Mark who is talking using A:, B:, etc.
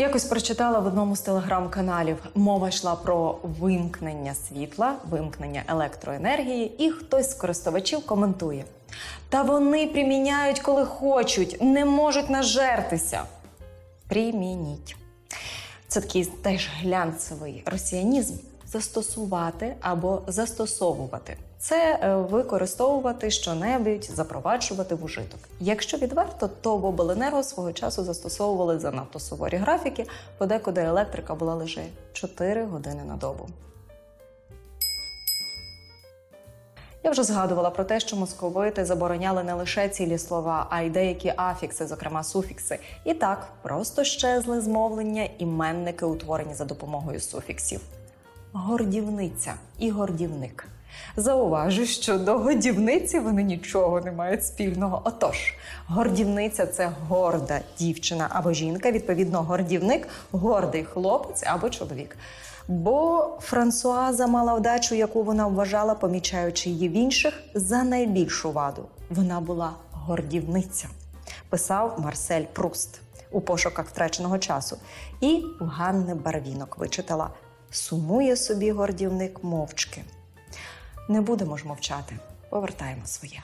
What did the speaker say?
A: Якось прочитала в одному з телеграм-каналів. Мова йшла про вимкнення світла, вимкнення електроенергії, і хтось з користувачів коментує: та вони приміняють, коли хочуть, не можуть нажертися. Примініть. Це такий теж глянцевий росіянізм застосувати або застосовувати. Це е, використовувати щонебудь, запроваджувати в ужиток. Якщо відверто, то в свого часу застосовували занадто суворі графіки, подекуди електрика була лише 4 години на добу. Я вже згадувала про те, що московити забороняли не лише цілі слова, а й деякі афікси, зокрема суфікси. І так просто щезли з мовлення іменники, утворені за допомогою суфіксів. Гордівниця і гордівник. Зауважу, що до годівниці вони нічого не мають спільного. Отож, гордівниця це горда дівчина або жінка, відповідно, гордівник гордий хлопець або чоловік. Бо Франсуаза мала вдачу, яку вона вважала, помічаючи її в інших, за найбільшу ваду. Вона була гордівниця, писав Марсель Пруст у пошуках втраченого часу. І Ганни Барвінок вичитала Сумує собі гордівник мовчки. Не будемо ж мовчати, повертаємо своє.